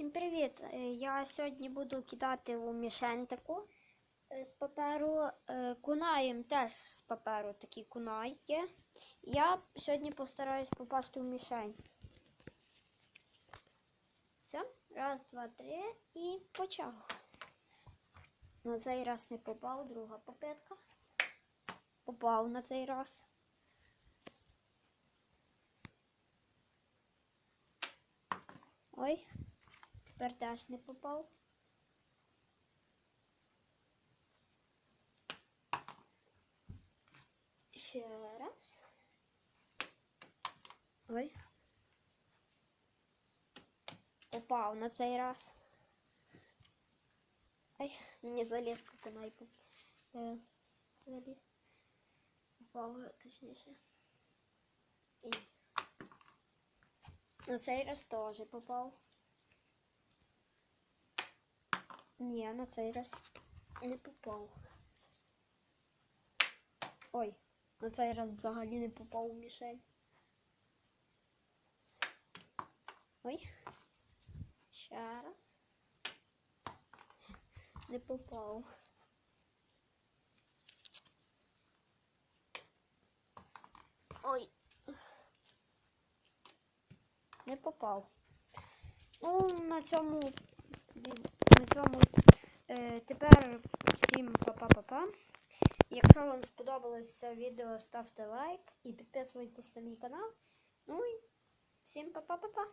Всім привіт! Е, Я сьогодні буду кидати у мішень таку е, з паперу. Е, Кунаєм теж з паперу такі кунай є. Я сьогодні постараюсь попасти в мішень. Все, раз, два, три і почав. На цей раз не попав, друга попитка. Попав на цей раз. Ой. Тепер теж не попав. Ще раз. Ой. Попав на цей раз. Ай, мені заліз по канайку. Е, заліз. Попав, точніше. І. На цей раз теж попав. Ні, на цей раз не попав. Ой, на цей раз взагалі не попав у мішень. Ой. Ще раз. Не попав. Ой. Не попав. Ну, на цьому на цьому е, тепер всім па-па-па-па. Якщо вам сподобалось це відео, ставте лайк і підписуйтесь на мій канал. Ну і всім па-па-па-па.